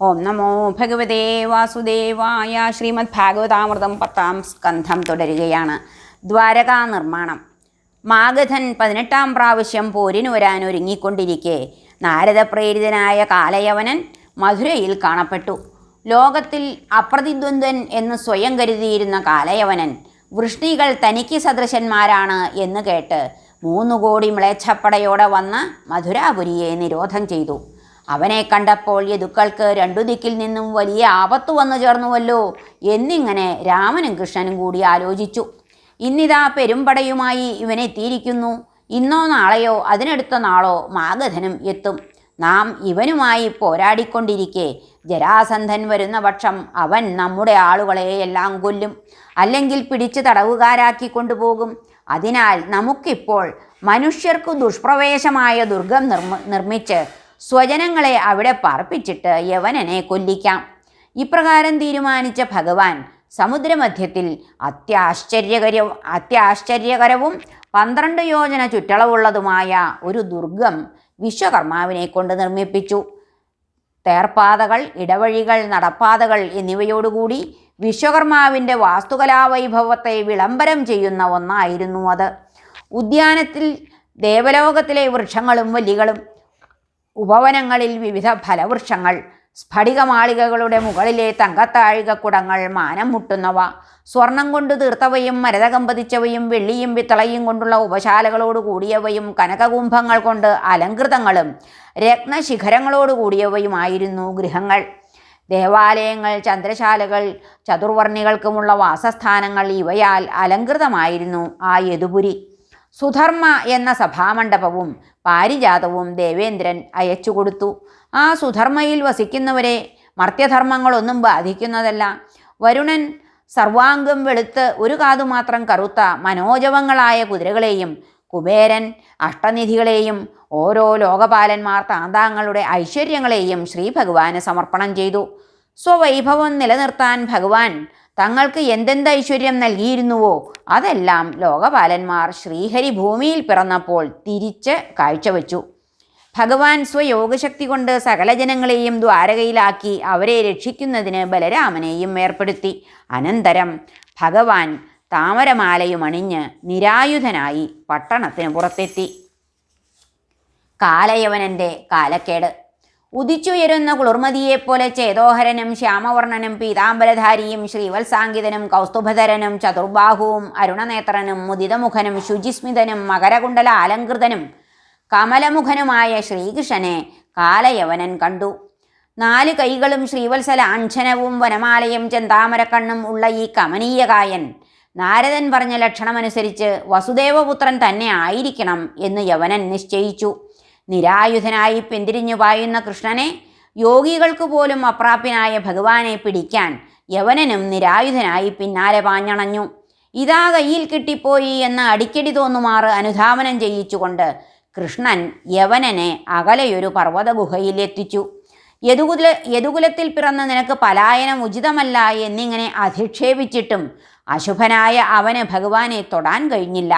ഓം നമോ ഭഗവതേ വാസുദേവായ ശ്രീമദ് ഭാഗവതാമൃതം പത്താം സ്കന്ധം തുടരുകയാണ്. ദ്വാരകാ നിർമ്മാണം. മാഗധൻ പതിനെട്ടാം പ്രാവശ്യം പോരിന് വരാൻ ഒരുങ്ങിക്കൊണ്ടിരിക്കെ. നാരദപ്രേരിതനായ കാലയവനൻ മധുരയിൽ കാണപ്പെട്ടു. ലോകത്തിൽ അപ്രതിദ്വന്ദ്വൻ എന്ന് സ്വയം കരുതിയിരുന്ന കാലയവനൻ വൃഷ്ണികൾ തനിക്ക് സദൃശന്മാരാണ് എന്ന് കേട്ട് മൂന്നു കോടി മ്ലേച്ഛപ്പടയോടെ വന്ന് മധുരാപുരിയെ നിരോധം ചെയ്തു. അവനെ കണ്ടപ്പോൾ യദുക്കൾക്ക് രണ്ടു ദിക്കിൽ നിന്നും വലിയ ആപത്തു വന്നു ചേർന്നുവല്ലോ എന്നിങ്ങനെ രാമനും കൃഷ്ണനും കൂടി ആലോചിച്ചു. ഇന്നിതാ പെരുമ്പടയുമായി ഇവനെത്തിയിരിക്കുന്നു ഇന്നോ നാളെയോ അതിനടുത്ത നാളോ മാഗധനും എത്തും. നാം ഇവനുമായി പോരാടിക്കൊണ്ടിരിക്കെ. ജരാസന്ധൻ വരുന്ന പക്ഷം അവൻ നമ്മുടെ ആളുകളെ എല്ലാം കൊല്ലും. അല്ലെങ്കിൽ പിടിച്ച് തടവുകാരാക്കി കൊണ്ടുപോകും. അതിനാൽ നമുക്കിപ്പോൾ മനുഷ്യർക്കു ദുഷ്പ്രവേശമായ ദുർഗം നിർമ്മ നിർമ്മിച്ച് സ്വജനങ്ങളെ അവിടെ പാർപ്പിച്ചിട്ട് യവനനെ കൊല്ലിക്കാം. ഇപ്രകാരം തീരുമാനിച്ച ഭഗവാൻ സമുദ്രമധ്യത്തിൽ അത്യാശ്ചര്യകര അത്യാശ്ചര്യകരവും പന്ത്രണ്ട് യോജന ചുറ്റളവുള്ളതുമായ ഒരു ദുർഗം വിശ്വകർമാവിനെ കൊണ്ട് നിർമ്മിപ്പിച്ചു. തേർപ്പാതകൾ ഇടവഴികൾ നടപ്പാതകൾ എന്നിവയോടുകൂടി വിശ്വകർമാവിന്റെ വാസ്തുകലാവൈഭവത്തെ വിളംബരം ചെയ്യുന്ന ഒന്നായിരുന്നു അത്. ഉദ്യാനത്തിൽ ദേവലോകത്തിലെ വൃക്ഷങ്ങളും വല്ലികളും ഉപവനങ്ങളിൽ വിവിധ ഫലവൃക്ഷങ്ങൾ സ്ഫടികമാളികകളുടെ മുകളിലെ തങ്കത്താഴികക്കുടങ്ങൾ മാനം മുട്ടുന്നവ സ്വർണം കൊണ്ട് തീർത്തവയും മരതകം പതിച്ചവയും വെള്ളിയും പിത്തളയും കൊണ്ടുള്ള ഉപശാലകളോട് കൂടിയവയും കനകകുംഭങ്ങൾ കൊണ്ട് അലങ്കൃതങ്ങളും രത്നശിഖരങ്ങളോട് കൂടിയവയുമായിരുന്നു ഗൃഹങ്ങൾ. ദേവാലയങ്ങൾ ചന്ദ്രശാലകൾ ചതുർവർണികൾക്കുമുള്ള വാസസ്ഥാനങ്ങൾ ഇവയാൽ അലങ്കൃതമായിരുന്നു ആ യദുപുരി. സുധർമ്മ എന്ന സഭാമണ്ഡപവും പാരിജാതവും ദേവേന്ദ്രൻ അയച്ചുകൊടുത്തു. ആ സുധർമ്മയിൽ വസിക്കുന്നവരെ മർത്യധർമ്മങ്ങളൊന്നും ബാധിക്കുന്നതല്ല. വരുണൻ സർവാംഗം വെളുത്ത് ഒരു കാതു മാത്രം കറുത്ത മനോജവങ്ങളായ കുതിരകളെയും കുബേരൻ അഷ്ടനിധികളെയും ഓരോ ലോകപാലന്മാർ താന്താങ്ങളുടെ ഐശ്വര്യങ്ങളെയും ശ്രീ ഭഗവാന് സമർപ്പണം ചെയ്തു. സ്വവൈഭവം നിലനിർത്താൻ ഭഗവാൻ തങ്ങൾക്ക് എന്തെന്ത് ഐശ്വര്യം നൽകിയിരുന്നുവോ? അതെല്ലാം ലോകപാലന്മാർ ശ്രീഹരി ഭൂമിയിൽ പിറന്നപ്പോൾ തിരിച്ച് കാഴ്ചവെച്ചു. ഭഗവാൻ സ്വയോഗശക്തി കൊണ്ട് സകല ജനങ്ങളെയും ദ്വാരകയിലാക്കി അവരെ രക്ഷിക്കുന്നതിന് ബലരാമനെയും ഏർപ്പെടുത്തി. അനന്തരം ഭഗവാൻ താമരമാലയും അണിഞ്ഞ് നിരായുധനായി പട്ടണത്തിന് പുറത്തെത്തി. കാലയവനന്റെ കാലക്കേട്. ഉദിച്ചുയരുന്ന കുളിർമതിയെപ്പോലെ ചേതോഹരനും ശ്യാമവർണനും പീതാംബരധാരിയും ശ്രീവത്സാങ്കിതനും കൗസ്തുഭധരനും ചതുർബാഹുവും അരുണനേത്രനും മുദിതമുഖനും ശുചിസ്മിതനും മകരകുണ്ടല അലങ്കൃതനും കമലമുഖനുമായ ശ്രീകൃഷ്ണനെ കാലയവനൻ കണ്ടു. നാല് കൈകളും ശ്രീവത്സല അഞ്ചനവും വനമാലയും ചെന്താമരക്കണ്ണും ഉള്ള ഈ കമനീയകായൻ നാരദൻ പറഞ്ഞ ലക്ഷണമനുസരിച്ച് വസുദേവപുത്രൻ തന്നെ ആയിരിക്കണം എന്ന് യവനൻ നിശ്ചയിച്ചു. നിരായുധനായി പിന്തിരിഞ്ഞു പായുന്ന കൃഷ്ണനെ യോഗികൾക്ക് പോലും അപ്രാപ്യനായ ഭഗവാനെ പിടിക്കാൻ യവനനും നിരായുധനായി പിന്നാലെ പാഞ്ഞണഞ്ഞു. ഇതാ കയ്യിൽ കിട്ടിപ്പോയി എന്ന് അടിക്കടി തോന്നുമാറ് അനുധാവനം ചെയ്യിച്ചുകൊണ്ട് കൃഷ്ണൻ യവനനെ അകലെയൊരു പർവത ഗുഹയിൽ എത്തിച്ചു യദുകുല യദുകുലത്തിൽ പിറന്ന നിനക്ക് പലായനം ഉചിതമല്ല എന്നിങ്ങനെ അധിക്ഷേപിച്ചിട്ടും അശുഭനായ അവന് ഭഗവാനെ തൊടാൻ കഴിഞ്ഞില്ല.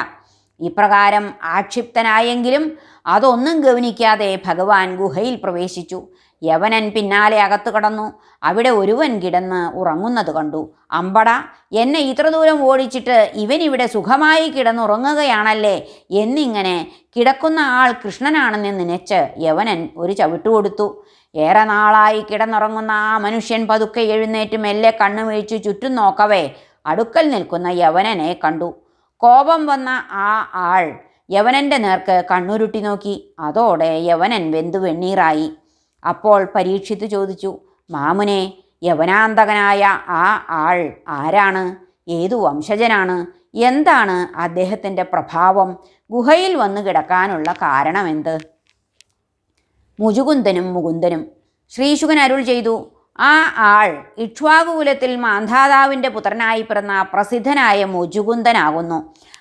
ഇപ്രകാരം ആക്ഷിപ്തനായെങ്കിലും അതൊന്നും ഗവനിക്കാതെ ഭഗവാൻ ഗുഹയിൽ പ്രവേശിച്ചു. യവനൻ പിന്നാലെ അകത്തു കടന്നു. അവിടെ ഒരുവൻ കിടന്ന് ഉറങ്ങുന്നത് കണ്ടു. അമ്പട എന്നെ ഇത്ര ദൂരം ഓടിച്ചിട്ട് ഇവനിവിടെ സുഖമായി കിടന്നുറങ്ങുകയാണല്ലേ? എന്നിങ്ങനെ കിടക്കുന്ന ആൾ കൃഷ്ണനാണെന്ന് നനച്ച് യവനൻ ഒരു ചവിട്ടുകൊടുത്തു ഏറെ നാളായി കിടന്നുറങ്ങുന്ന ആ മനുഷ്യൻ പതുക്കെ എഴുന്നേറ്റ് മെല്ലെ കണ്ണു വീഴ്ചു ചുറ്റും നോക്കവേ. അടുക്കൽ നിൽക്കുന്ന യവനനെ കണ്ടു. കോപം വന്ന ആ ആൾ യവനന്റെ നേർക്ക് കണ്ണുരുട്ടി നോക്കി. അതോടെ യവനൻ വെന്തു വെണ്ണീറായി. അപ്പോൾ പരീക്ഷിത്ത് ചോദിച്ചു മാമുനെ യവനാന്തകനായ ആ ആൾ ആരാണ്? ഏതു വംശജനാണ്? എന്താണ് അദ്ദേഹത്തിന്റെ പ്രഭാവം? ഗുഹയിൽ വന്നു കിടക്കാനുള്ള കാരണമെന്ത്? മുജുകുന്ദനും മുകുന്ദനും ശ്രീശുഖൻ അരുൾ ചെയ്തു ആ ആൾ ഇക്ഷ്വാകുകുലത്തിൽ മാന്ധാതാവിന്റെ പുത്രനായി പിറന്ന പ്രസിദ്ധനായ മുജുകുന്ദനാകുന്നു.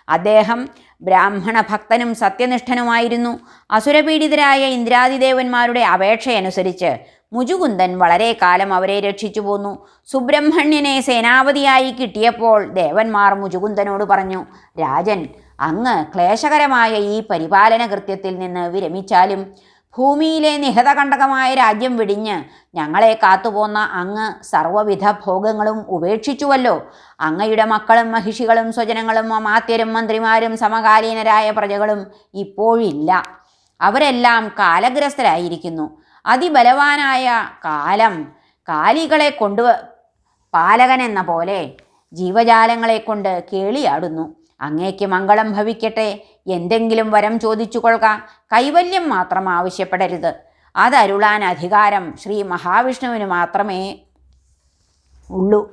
അദ്ദേഹം ബ്രാഹ്മണ ഭക്തനും സത്യനിഷ്ഠനുമായിരുന്നു. അസുരപീഡിതരായ ഇന്ദ്രാദിദേവന്മാരുടെ അപേക്ഷയനുസരിച്ച് മുജുകുന്ദൻ വളരെ കാലം അവരെ രക്ഷിച്ചു പോന്നു. സുബ്രഹ്മണ്യനെ സേനാപതിയായി കിട്ടിയപ്പോൾ ദേവന്മാർ മുജുകുന്ദനോട് പറഞ്ഞു രാജൻ അങ്ങ് ക്ലേശകരമായ ഈ പരിപാലന കൃത്യത്തിൽ നിന്ന് വിരമിച്ചാലും ഭൂമിയിലെ നിഹതകണ്ടകമായ രാജ്യം വിടിഞ്ഞ് ഞങ്ങളെ കാത്തുപോന്ന അങ്ങ് സർവവിധ ഭോഗങ്ങളും ഉപേക്ഷിച്ചുവല്ലോ. അങ്ങയുടെ മക്കളും മഹിഷികളും സ്വജനങ്ങളും അമാത്യരും മന്ത്രിമാരും സമകാലീനരായ പ്രജകളും ഇപ്പോഴില്ല. അവരെല്ലാം കാലഗ്രസ്തരായിരിക്കുന്നു. അതിബലവാനായ കാലം കാലികളെ കൊണ്ടു പാലകൻ എന്ന പോലെ ജീവജാലങ്ങളെ കൊണ്ട് കേളിയാടുന്നു. അങ്ങേക്ക് മംഗളം ഭവിക്കട്ടെ എന്തെങ്കിലും വരം ചോദിച്ചു കൊള്ളുക കൈവല്യം മാത്രം ആവശ്യപ്പെടരുത്. അതരുളാൻ അധികാരം ശ്രീ മഹാവിഷ്ണുവിന് മാത്രമേ ഉള്ളൂ.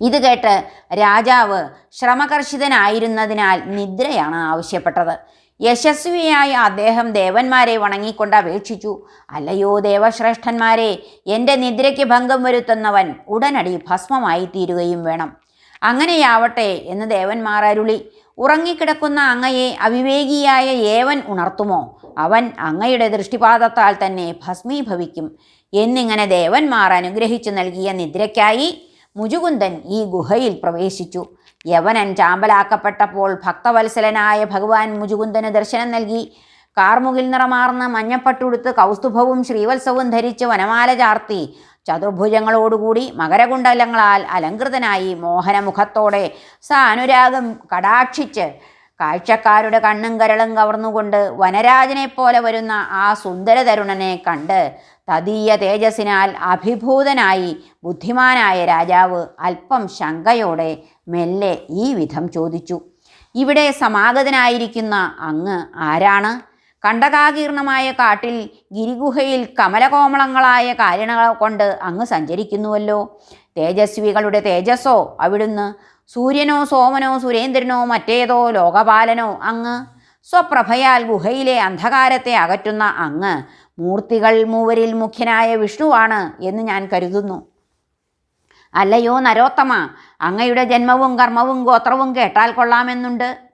ഇത് കേട്ട് രാജാവ് ശ്രമകർഷിതനായിരുന്നതിനാൽ നിദ്രയാണ് ആവശ്യപ്പെട്ടത്. യശസ്വിയായ അദ്ദേഹം ദേവന്മാരെ വണങ്ങിക്കൊണ്ട് അപേക്ഷിച്ചു. അല്ലയോ ദേവശ്രേഷ്ഠന്മാരെ എന്റെ നിദ്രയ്ക്ക് ഭംഗം വരുത്തുന്നവൻ ഉടനടി ഭസ്മമായി തീരുകയും വേണം. അങ്ങനെയാവട്ടെ എന്ന് ദേവന്മാർ അരുളി. ഉറങ്ങിക്കിടക്കുന്ന അങ്ങയെ അവിവേകിയായ ഏവൻ ഉണർത്തുമോ? അവൻ അങ്ങയുടെ ദൃഷ്ടിപാതത്താൽ തന്നെ ഭസ്മീഭവിക്കും. എന്നിങ്ങനെ ദേവന്മാർ അനുഗ്രഹിച്ചു നൽകിയ നിദ്രയ്ക്കായി മുജുകുന്ദൻ ഈ ഗുഹയിൽ പ്രവേശിച്ചു. യവനൻ ചാമ്പലാക്കപ്പെട്ടപ്പോൾ ഭക്തവത്സലനായ ഭഗവാൻ മുജുകുന്ദന് ദർശനം നൽകി. കാർമുകിൽ നിറമാർന്ന മഞ്ഞപ്പട്ടുടുത്ത് കൗസ്തുഭവും ശ്രീവത്സവും ധരിച്ച് വനമാല ചാർത്തി ചതുർഭുജങ്ങളോടുകൂടി മകരകുണ്ടലങ്ങളാൽ അലങ്കൃതനായി മോഹനമുഖത്തോടെ സ അനുരാഗം കടാക്ഷിച്ച് കാഴ്ചക്കാരുടെ കണ്ണും കരളും കവർന്നുകൊണ്ട് വനരാജനെ പോലെ വരുന്ന ആ സുന്ദര തരുണനെ കണ്ട് തദീയ തേജസ്സിനാൽ അഭിഭൂതനായി ബുദ്ധിമാനായ രാജാവ് അല്പം ശങ്കയോടെ മെല്ലെ ഈ വിധം ചോദിച്ചു. ഇവിടെ സമാഗതനായിരിക്കുന്ന അങ്ങ് ആരാണ്? കണ്ടകാകീർണമായ കാട്ടിൽ ഗിരിഗുഹയിൽ കമലകോമളങ്ങളായ കാരണങ്ങൾ കൊണ്ട് അങ്ങ് സഞ്ചരിക്കുന്നുവല്ലോ. തേജസ്വികളുടെ തേജസ്സോ അവിടുന്ന് സൂര്യനോ സോമനോ സുരേന്ദ്രനോ മറ്റേതോ ലോകപാലനോ അങ്ങ് സ്വപ്രഭയാൽ ഗുഹയിലെ അന്ധകാരത്തെ അകറ്റുന്ന അങ്ങ് മൂർത്തികൾ മൂവരിൽ മുഖ്യനായ വിഷ്ണുവാണ് എന്ന് ഞാൻ കരുതുന്നു. അല്ലയോ നരോത്തമ അങ്ങയുടെ ജന്മവും കർമ്മവും ഗോത്രവും കേട്ടാൽ കൊള്ളാമെന്നുണ്ട്.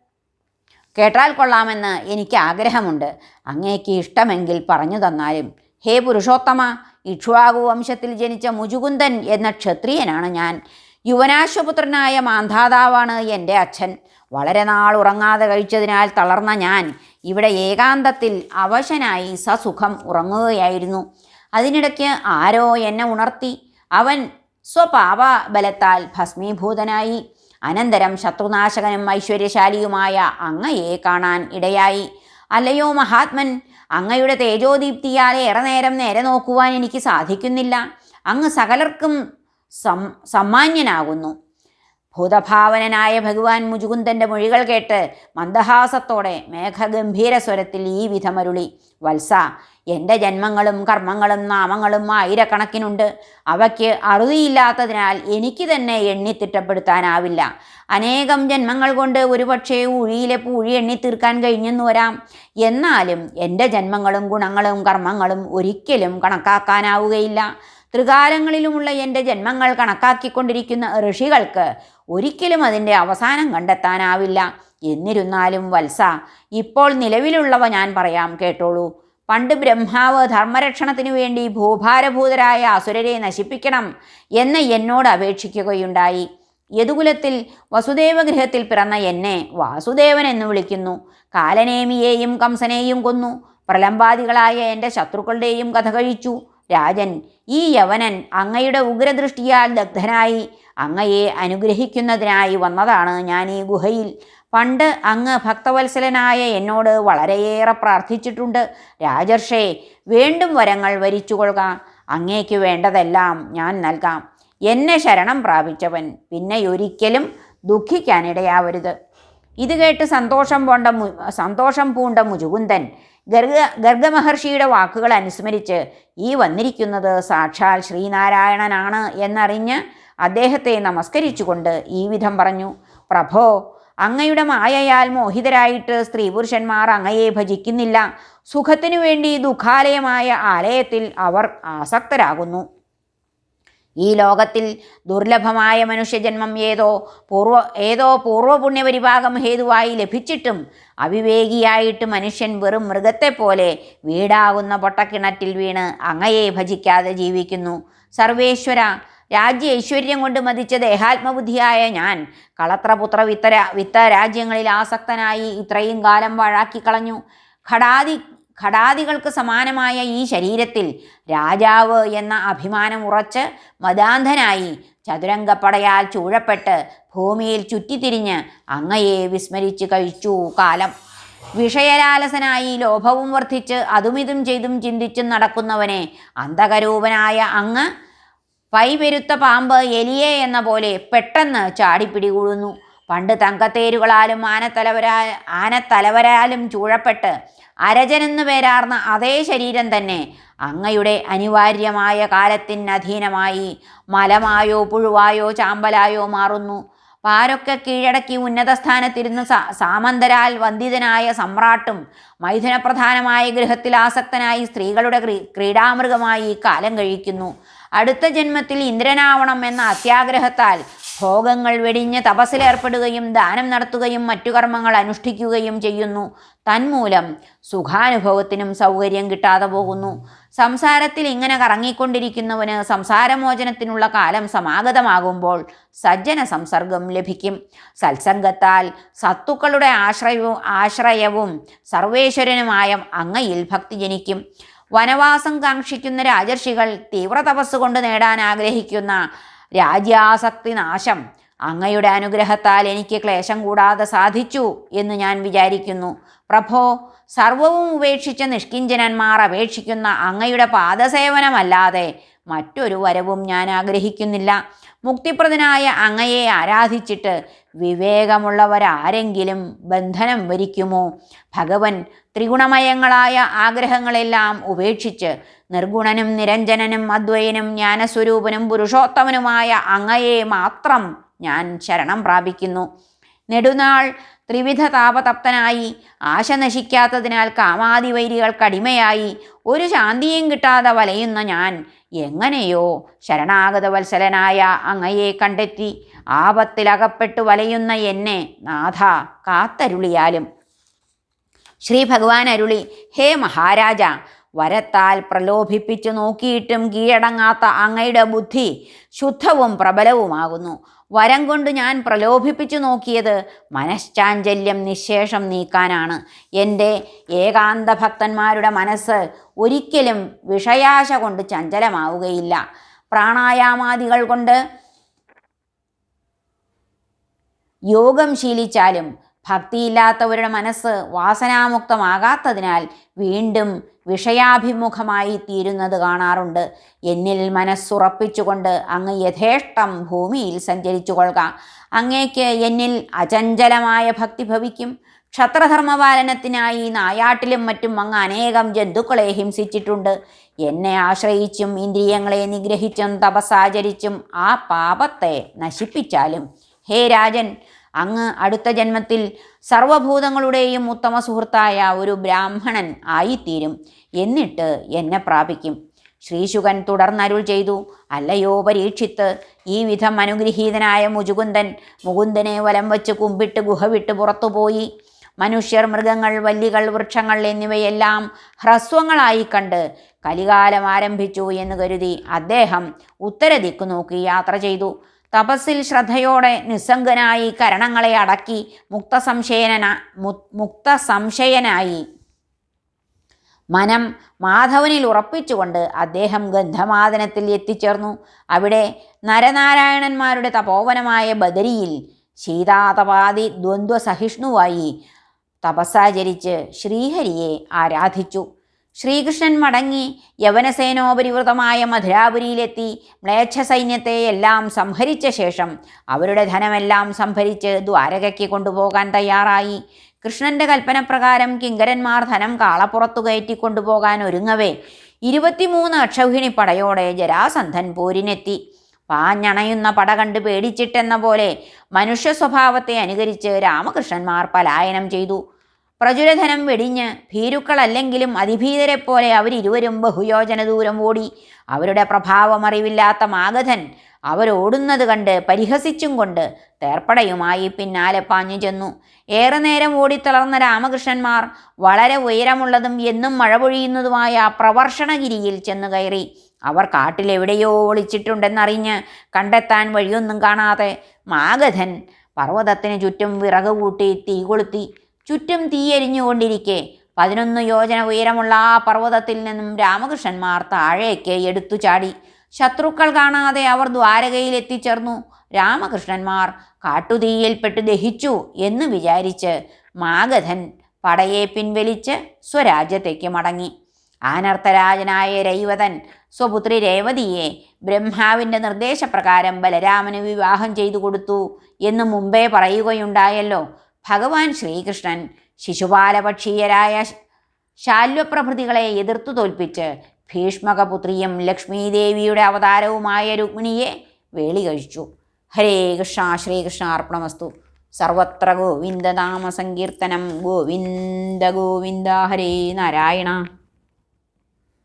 കേട്ടാൽ കൊള്ളാമെന്ന് എനിക്ക് ആഗ്രഹമുണ്ട്. അങ്ങേക്ക് ഇഷ്ടമെങ്കിൽ പറഞ്ഞു തന്നാലും. ഹേ പുരുഷോത്തമ ഇക്ഷ്വാകു വംശത്തിൽ ജനിച്ച മുജുകുന്ദൻ എന്ന ക്ഷത്രിയനാണ് ഞാൻ. യുവനാശ്വപുത്രനായ മാന്ധാതാവാണ് എന്റെ അച്ഛൻ. വളരെ നാൾ ഉറങ്ങാതെ കഴിച്ചതിനാൽ തളർന്ന ഞാൻ. ഇവിടെ ഏകാന്തത്തിൽ അവശനായി സസുഖം ഉറങ്ങുകയായിരുന്നു. അതിനിടയ്ക്ക് ആരോ എന്നെ ഉണർത്തി. അവൻ സ്വപാപ ബലത്താൽ ഭസ്മീഭൂതനായി. അനന്തരം ശത്രുനാശകനും ഐശ്വര്യശാലിയുമായ അങ്ങയെ കാണാൻ ഇടയായി. അല്ലയോ മഹാത്മൻ അങ്ങയുടെ തേജോദീപ്തിയാൽ ഏറെ നേരം നേരെ നോക്കുവാൻ എനിക്ക് സാധിക്കുന്നില്ല. അങ്ങ് സകലർക്കും സം സമ്മാന്യനാകുന്നു. ഭൂതഭാവനനായ ഭഗവാൻ മുജുകുന്ദന്റെ മൊഴികൾ കേട്ട് മന്ദഹാസത്തോടെ മേഘഗംഭീര സ്വരത്തിൽ ഈ വിധമരുളി. വത്സ എന്റെ ജന്മങ്ങളും കർമ്മങ്ങളും നാമങ്ങളും ആയിരക്കണക്കിനുണ്ട്. അവയ്ക്ക് അറുതിയില്ലാത്തതിനാൽ എനിക്ക് തന്നെ എണ്ണി എണ്ണിത്തിട്ടപ്പെടുത്താനാവില്ല അനേകം ജന്മങ്ങൾ കൊണ്ട് ഒരുപക്ഷേ ഉഴിയിലെ പൂഴി എണ്ണിത്തീർക്കാൻ കഴിഞ്ഞെന്ന് വരാം. എന്നാലും എന്റെ ജന്മങ്ങളും ഗുണങ്ങളും കർമ്മങ്ങളും ഒരിക്കലും കണക്കാക്കാനാവുകയില്ല. ത്രികാലങ്ങളിലുമുള്ള എന്റെ ജന്മങ്ങൾ കണക്കാക്കിക്കൊണ്ടിരിക്കുന്ന ഋഷികൾക്ക് ഒരിക്കലും അതിന്റെ അവസാനം കണ്ടെത്താനാവില്ല. എന്നിരുന്നാലും വത്സ ഇപ്പോൾ നിലവിലുള്ളവ ഞാൻ പറയാം കേട്ടോളൂ. പണ്ട് ബ്രഹ്മാവ് ധർമ്മരക്ഷണത്തിനു വേണ്ടി ഭൂഭാരഭൂതരായ അസുരരെ നശിപ്പിക്കണം എന്ന് എന്നോട് അപേക്ഷിക്കുകയുണ്ടായി. യദുകുലത്തിൽ വസുദേവഗൃഹത്തിൽ പിറന്ന എന്നെ വാസുദേവൻ എന്ന് വിളിക്കുന്നു. കാലനേമിയെയും കംസനെയും കൊന്നു. പ്രലംബാദികളായ എന്റെ ശത്രുക്കളുടെയും കഥ കഴിച്ചു. രാജൻ ഈ യവനൻ അങ്ങയുടെ ഉഗ്രദൃഷ്ടിയാൽ ദഗ്ധനായി അങ്ങയെ അനുഗ്രഹിക്കുന്നതിനായി വന്നതാണ് ഞാൻ ഈ ഗുഹയിൽ. പണ്ട് അങ്ങ് ഭക്തവത്സലനായ എന്നോട് വളരെയേറെ പ്രാർത്ഥിച്ചിട്ടുണ്ട്. രാജർഷേ വീണ്ടും വരങ്ങൾ വരിച്ചുകൊള്ളുക. അങ്ങേക്ക് വേണ്ടതെല്ലാം ഞാൻ നൽകാം. എന്നെ ശരണം പ്രാപിച്ചവൻ പിന്നെ ഒരിക്കലും ദുഃഖിക്കാനിടയാവരുത്. ഇത് കേട്ട് സന്തോഷം പോണ്ട സന്തോഷം പൂണ്ട മുജുകുന്ദൻ ഗർഗ ഗർഗമഹർഷിയുടെ വാക്കുകൾ അനുസ്മരിച്ച് ഈ വന്നിരിക്കുന്നത് സാക്ഷാൽ ശ്രീനാരായണനാണ് എന്നറിഞ്ഞ് അദ്ദേഹത്തെ നമസ്കരിച്ചുകൊണ്ട് ഈ വിധം പറഞ്ഞു. പ്രഭോ അങ്ങയുടെ മായയാൽ മോഹിതരായിട്ട് സ്ത്രീ പുരുഷന്മാർ അങ്ങയെ ഭജിക്കുന്നില്ല. സുഖത്തിനു വേണ്ടി ദുഃഖാലയമായ ആലയത്തിൽ അവർ ആസക്തരാകുന്നു. ഈ ലോകത്തിൽ ദുർലഭമായ മനുഷ്യജന്മം ഏതോ പൂർവ ഏതോ പൂർവപുണ്യപരിഭാഗം ഹേതുവായി ലഭിച്ചിട്ടും അവിവേകിയായിട്ട് മനുഷ്യൻ വെറും മൃഗത്തെപ്പോലെ വീടാകുന്ന പൊട്ടക്കിണറ്റിൽ വീണ് അങ്ങയെ ഭജിക്കാതെ ജീവിക്കുന്നു. സർവേശ്വര രാജ്യ ഐശ്വര്യം കൊണ്ട് മതിച്ച ദേഹാത്മബുദ്ധിയായ ഞാൻ കളത്രപുത്ര വിത്തര വിത്ത രാജ്യങ്ങളിൽ ആസക്തനായി ഇത്രയും കാലം വാഴാക്കി കളഞ്ഞു ഘടാതി ഘടാദികൾക്ക് സമാനമായ ഈ ശരീരത്തിൽ രാജാവ് എന്ന അഭിമാനം ഉറച്ച് മതാന്ധനായി ചതുരംഗപ്പടയാൽ ചൂഴപ്പെട്ട് ഭൂമിയിൽ ചുറ്റിത്തിരിഞ്ഞ് അങ്ങയെ വിസ്മരിച്ച് കഴിച്ചു കാലം. വിഷയലാലസനായി ലോഭവും വർദ്ധിച്ച് അതുമിതും ചെയ്തും ചിന്തിച്ചും നടക്കുന്നവനെ അന്ധകരൂപനായ അങ്ങ് പൈപെരുത്ത പാമ്പ് എലിയെ എന്ന പോലെ പെട്ടെന്ന് ചാടിപ്പിടികൂടുന്നു. പണ്ട് തങ്കത്തേരുകളാലും ആനത്തലവരാ ആനത്തലവരാലും ചൂഴപ്പെട്ട് അരജനെന്ന് പേരാർന്ന അതേ ശരീരം തന്നെ. അങ്ങയുടെ അനിവാര്യമായ കാലത്തിന് അധീനമായി മലമായോ പുഴുവായോ ചാമ്പലായോ മാറുന്നു. പാരൊക്കെ കീഴടക്കി ഉന്നത സ്ഥാനത്തിരുന്ന് സാമന്തരാൽ വന്ദിതനായ സമ്രാട്ടും മൈഥുനപ്രധാനമായ ഗൃഹത്തിൽ ആസക്തനായി സ്ത്രീകളുടെ ക്രീ ക്രീഡാമൃഗമായി കാലം കഴിക്കുന്നു. അടുത്ത ജന്മത്തിൽ ഇന്ദ്രനാവണം എന്ന അത്യാഗ്രഹത്താൽ ഭോഗങ്ങൾ വെടിഞ്ഞ് തപസ്സിലേർപ്പെടുകയും ദാനം നടത്തുകയും മറ്റു കർമ്മങ്ങൾ അനുഷ്ഠിക്കുകയും ചെയ്യുന്നു. തന്മൂലം സുഖാനുഭവത്തിനും സൗകര്യം കിട്ടാതെ പോകുന്നു. സംസാരത്തിൽ ഇങ്ങനെ കറങ്ങിക്കൊണ്ടിരിക്കുന്നവന് സംസാരമോചനത്തിനുള്ള കാലം സമാഗതമാകുമ്പോൾ സജ്ജന സംസർഗം ലഭിക്കും. സത്സംഗത്താൽ സത്തുക്കളുടെ ആശ്രയവും ആശ്രയവും സർവേശ്വരനുമായ അങ്ങയിൽ ഭക്തി ജനിക്കും. വനവാസം കാക്ഷിക്കുന്ന രാജർഷികൾ തീവ്ര തപസ്സുകൊണ്ട് നേടാൻ ആഗ്രഹിക്കുന്ന രാജ്യാസക്തി നാശം അങ്ങയുടെ അനുഗ്രഹത്താൽ എനിക്ക് ക്ലേശം കൂടാതെ സാധിച്ചു എന്ന് ഞാൻ വിചാരിക്കുന്നു. പ്രഭോ സർവവും ഉപേക്ഷിച്ച നിഷ്കിഞ്ചനന്മാർ അപേക്ഷിക്കുന്ന അങ്ങയുടെ പാദസേവനമല്ലാതെ മറ്റൊരു വരവും ഞാൻ ആഗ്രഹിക്കുന്നില്ല. മുക്തിപ്രദനായ അങ്ങയെ ആരാധിച്ചിട്ട് വിവേകമുള്ളവരാരെങ്കിലും ബന്ധനം വരിക്കുമോ? ഭഗവൻ ത്രിഗുണമയങ്ങളായ ആഗ്രഹങ്ങളെല്ലാം ഉപേക്ഷിച്ച് നിർഗുണനും നിരഞ്ജനനും അദ്വൈനും ജ്ഞാനസ്വരൂപനും പുരുഷോത്തമനുമായ അങ്ങയെ മാത്രം ഞാൻ ശരണം പ്രാപിക്കുന്നു. നെടുനാൾ ത്രിവിധ താപതപ്തനായി ആശ നശിക്കാത്തതിനാൽ കാമാതിവൈരികൾക്കടിമയായി ഒരു ശാന്തിയും കിട്ടാതെ വലയുന്ന ഞാൻ എങ്ങനെയോ ശരണാഗത വത്സലനായ അങ്ങയെ കണ്ടെത്തി ആപത്തിലകപ്പെട്ടു വലയുന്ന എന്നെ നാഥ കാത്തരുളിയാലും ശ്രീ ഭഗവാൻ അരുളി ഹേ മഹാരാജ വരത്താൽ പ്രലോഭിപ്പിച്ചു നോക്കിയിട്ടും കീഴടങ്ങാത്ത അങ്ങയുടെ ബുദ്ധി ശുദ്ധവും പ്രബലവുമാകുന്നു. വരം കൊണ്ട് ഞാൻ പ്രലോഭിപ്പിച്ചു നോക്കിയത് മനശ്ചാഞ്ചല്യം നിശേഷം നീക്കാനാണ്. എന്റെ ഏകാന്ത ഭക്തന്മാരുടെ മനസ്സ് ഒരിക്കലും വിഷയാശ കൊണ്ട് ചഞ്ചലമാവുകയില്ല. പ്രാണായാമാദികൾ കൊണ്ട് യോഗം ശീലിച്ചാലും ഭക്തിയില്ലാത്തവരുടെ മനസ്സ് വാസനാമുക്തമാകാത്തതിനാൽ വീണ്ടും വിഷയാഭിമുഖമായി തീരുന്നത് കാണാറുണ്ട്. എന്നിൽ മനസ്സുറപ്പിച്ചുകൊണ്ട് അങ്ങ് യഥേഷ്ടം ഭൂമിയിൽ സഞ്ചരിച്ചു കൊള്ളുക അങ്ങേക്ക് എന്നിൽ അചഞ്ചലമായ ഭക്തി ഭവിക്കും. ക്ഷത്രധർമ്മപാലനത്തിനായി നായാട്ടിലും മറ്റും അങ്ങ് അനേകം ജന്തുക്കളെ ഹിംസിച്ചിട്ടുണ്ട്. എന്നെ ആശ്രയിച്ചും ഇന്ദ്രിയങ്ങളെ നിഗ്രഹിച്ചും തപസാചരിച്ചും ആ പാപത്തെ നശിപ്പിച്ചാലും. ഹേ രാജൻ അങ്ങ് അടുത്ത ജന്മത്തിൽ സർവഭൂതങ്ങളുടെയും ഉത്തമ സുഹൃത്തായ ഒരു ബ്രാഹ്മണൻ ആയിത്തീരും. എന്നിട്ട് എന്നെ പ്രാപിക്കും. ശ്രീശുകൻ തുടർന്നരുൾ ചെയ്തു. അല്ലയോ പരീക്ഷിത്ത്. ഈ വിധം അനുഗ്രഹീതനായ മുജുകുന്ദൻ മുകുന്ദനെ വലം വച്ച് കുമ്പിട്ട് ഗുഹ വിട്ട് പുറത്തുപോയി. മനുഷ്യർ മൃഗങ്ങൾ വല്ലികൾ വൃക്ഷങ്ങൾ എന്നിവയെല്ലാം ഹ്രസ്വങ്ങളായി കണ്ട് കലികാലം ആരംഭിച്ചു എന്ന് കരുതി അദ്ദേഹം ഉത്തരദിക്കു നോക്കി യാത്ര ചെയ്തു. തപസ്സിൽ ശ്രദ്ധയോടെ നിസ്സംഗനായി കരണങ്ങളെ അടക്കി മുക്തസംശയന മുക്തസംശയനായി. മനം മാധവനിൽ ഉറപ്പിച്ചുകൊണ്ട് അദ്ദേഹം ഗന്ധമാദനത്തിൽ എത്തിച്ചേർന്നു. അവിടെ നരനാരായണന്മാരുടെ തപോവനമായ ബദരിയിൽ ശീതാതപാതി ദ്വന്ദ്വസഹിഷ്ണുവായി തപസ്സാചരിച്ച് ശ്രീഹരിയെ ആരാധിച്ചു. ശ്രീകൃഷ്ണൻ മടങ്ങി യവനസേനോപരിവൃതമായ മധുരാപുരിയിലെത്തി മ്ലേച്ഛ സൈന്യത്തെ എല്ലാം സംഹരിച്ച ശേഷം അവരുടെ ധനമെല്ലാം സംഭരിച്ച് ദ്വാരകയ്ക്ക് കൊണ്ടുപോകാൻ തയ്യാറായി. കൃഷ്ണന്റെ കൽപ്പനപ്രകാരം കിങ്കരന്മാർ ധനം കാളപ്പുറത്തു കയറ്റി കൊണ്ടുപോകാൻ ഒരുങ്ങവേ. ഇരുപത്തിമൂന്ന് അക്ഷൗഹിണി പടയോടെ ജരാസന്ധൻ പോരിനെത്തി. പാഞ്ഞണയുന്ന പട കണ്ട് പേടിച്ചിട്ടെന്ന പോലെ മനുഷ്യ സ്വഭാവത്തെ അനുകരിച്ച് രാമകൃഷ്ണന്മാർ പലായനം ചെയ്തു. പ്രചുരധനം വെടിഞ്ഞ് ഭീരുക്കളല്ലെങ്കിലും അതിഭീതരെ പോലെ അവരിരുവരും ബഹുയോജന ദൂരം ഓടി. അവരുടെ പ്രഭാവമറിവില്ലാത്ത മാഗധൻ അവരോടുന്നത് കണ്ട് പരിഹസിച്ചും കൊണ്ട് തേർപ്പടയുമായി പിന്നാലെ പാഞ്ഞു ചെന്നു. ഏറെ നേരം ഓടിത്തളർന്ന രാമകൃഷ്ണന്മാർ വളരെ ഉയരമുള്ളതും എന്നും മഴ പൊഴിയുന്നതുമായ പ്രവർഷണഗിരിയിൽ ചെന്നു കയറി. അവർ കാട്ടിലെവിടെയോ ഒളിച്ചിട്ടുണ്ടെന്നറിഞ്ഞ് കണ്ടെത്താൻ വഴിയൊന്നും കാണാതെ മാഗധൻ പർവതത്തിന് ചുറ്റും വിറക് കൂട്ടി തീ കൊളുത്തി ചുറ്റും തീയെരിഞ്ഞുകൊണ്ടിരിക്കെ. പതിനൊന്ന് യോജന ഉയരമുള്ള ആ പർവതത്തിൽ നിന്നും രാമകൃഷ്ണന്മാർ താഴേക്ക് എടുത്തു ചാടി. ശത്രുക്കൾ കാണാതെ അവർ ദ്വാരകയിൽ എത്തിച്ചേർന്നു. രാമകൃഷ്ണന്മാർ കാട്ടുതീയിൽപ്പെട്ട് ദഹിച്ചു എന്ന് വിചാരിച്ച് മാഗധൻ പടയെ പിൻവലിച്ച് സ്വരാജ്യത്തേക്ക് മടങ്ങി. ആനർത്തരാജനായ രൈവതൻ സ്വപുത്രി രേവതിയെ ബ്രഹ്മാവിന്റെ നിർദ്ദേശപ്രകാരം ബലരാമന് വിവാഹം ചെയ്തു കൊടുത്തു എന്ന് മുമ്പേ പറയുകയുണ്ടായല്ലോ. ഭഗവാൻ ശ്രീകൃഷ്ണൻ ശിശുപാലപക്ഷീയരായ ശാല്വപ്രഭൃതികളെ എതിർത്തു തോൽപ്പിച്ച് ഭീഷ്മകപുത്രിയും ലക്ഷ്മീദേവിയുടെ അവതാരവുമായ രുക്മിണിയെ വേളി കഴിച്ചു. ഹരേ കൃഷ്ണ ശ്രീകൃഷ്ണ അർപ്പണമസ്തു. സർവത്ര ഗോവിന്ദനാമ സങ്കീർത്തനം ഗോവിന്ദ ഗോവിന്ദ ഹരേ നാരായണ.